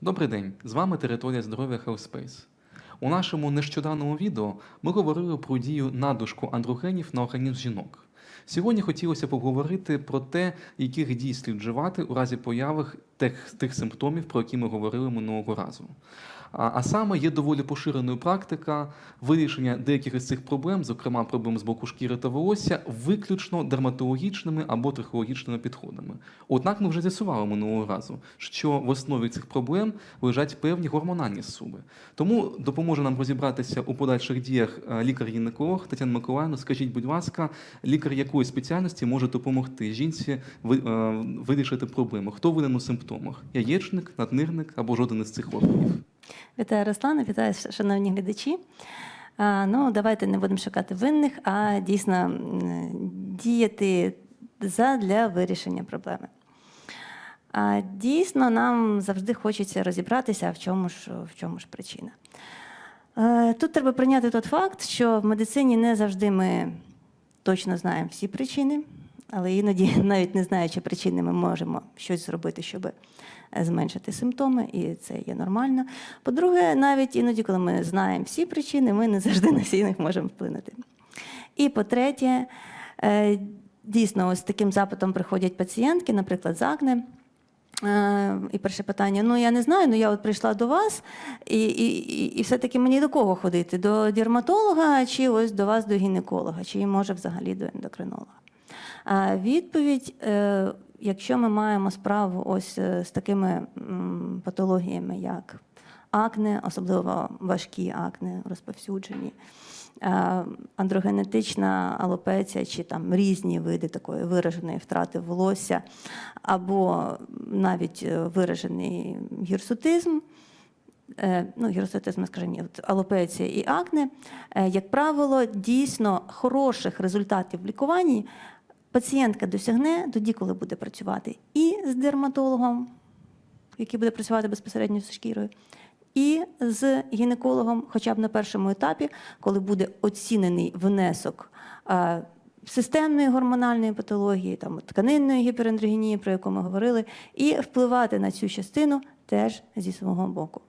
Добрий день, з вами територія здоров'я Health Space. У нашому нещодавному відео ми говорили про дію надушку андрогенів на організм жінок. Сьогодні хотілося поговорити про те, яких дій слід вживати у разі появи тих, тих симптомів, про які ми говорили минулого разу. А, а саме є доволі поширеною практика вирішення деяких із цих проблем, зокрема проблем з боку шкіри та волосся, виключно дерматологічними або трихологічними підходами. Однак ми вже з'ясували минулого разу, що в основі цих проблем лежать певні гормональні суби. Тому допоможе нам розібратися у подальших діях е, лікар-гінеколог Тетяна Миколаївна. Скажіть, будь ласка, лікар якої спеціальності може допомогти жінці е, вирішити проблему? Хто винен у симптомах? Яєчник, наднирник або жоден із цих органів? Вітаю, Руслана, вітаю, шановні глядачі. Ну, давайте не будемо шукати винних, а дійсно діяти задля вирішення проблеми. А, дійсно, нам завжди хочеться розібратися, в чому ж, в чому ж причина. Е, Тут треба прийняти той факт, що в медицині не завжди ми точно знаємо всі причини, але іноді, навіть не знаючи причини, ми можемо щось зробити, щоб е, зменшити симптоми, і це є нормально. По-друге, навіть іноді, коли ми знаємо всі причини, ми не завжди на всі них можемо вплинути. І по-третє, е, дійсно, ось таким запитом приходять пацієнтки, наприклад, з акне. Е, І перше питання: ну я не знаю, ну я от прийшла до вас, і, і, і, все-таки мені до кого ходити? До дерматолога чи ось до вас до гінеколога, чи може взагалі до ендокринолога? А відповідь, е, якщо ми маємо справу ось е, з такими патологіями, як акне, особливо важкі акне, розповсюджені, е, андрогенетична алопеція чи там різні види такої вираженої втрати волосся, або навіть е, виражений гірсутизм, е, ну, гірсутизм, скажімо, алопеція і акне, як правило, дійсно хороших результатів в лікуванні пацієнтка досягне тоді, коли буде працювати і з дерматологом, який буде працювати безпосередньо з шкірою, і з гінекологом, хоча б на першому етапі, коли буде оцінений внесок е, системної гормональної патології, там, тканинної гіперандрогенії, про яку ми говорили, і впливати на цю частину теж зі свого боку.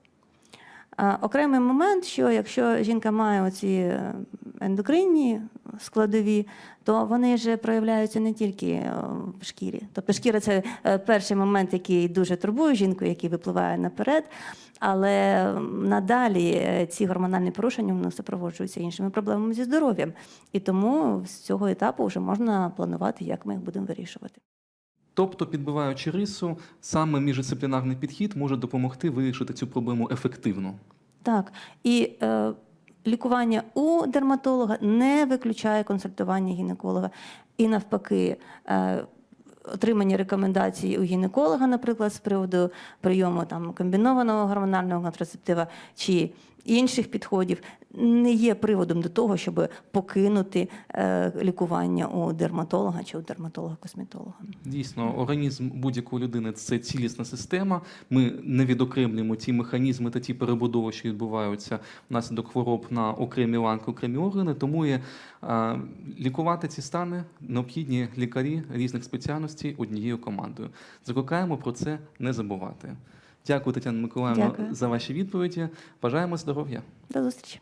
Окремий момент, що якщо жінка має оці е, ендокринні складові, то вони ж проявляються не тільки е, в шкірі. Тобто шкіра це е, перший момент, який дуже турбує жінку, який випливає наперед. Але надалі ці гормональні порушення вони супроводжуються іншими проблемами зі здоров'ям. І тому з цього етапу вже можна планувати, як ми їх будемо вирішувати. Тобто, підбиваючи рису, саме міждисциплінарний підхід може допомогти вирішити цю проблему ефективно. Так, і е, лікування у дерматолога не виключає консультування гінеколога. І навпаки, е, отримання рекомендацій у гінеколога, наприклад, з приводу прийому там, комбінованого гормонального контрацептива чи інших підходів, не є приводом до того, щоб покинути е, лікування у дерматолога чи у дерматолога-косметолога. Дійсно, організм будь-якої людини це цілісна система. Ми не відокремлюємо ті механізми та ті перебудови, що відбуваються внаслідок хвороб на окремі ланки, окремі органи. Тому є е, лікувати ці стани необхідні лікарі різних спеціальностей однією командою. Закликаємо про це не забувати. Дякую, Тетяна Миколаївна, Дякую. за ваші відповіді. Бажаємо здоров'я. До зустрічі.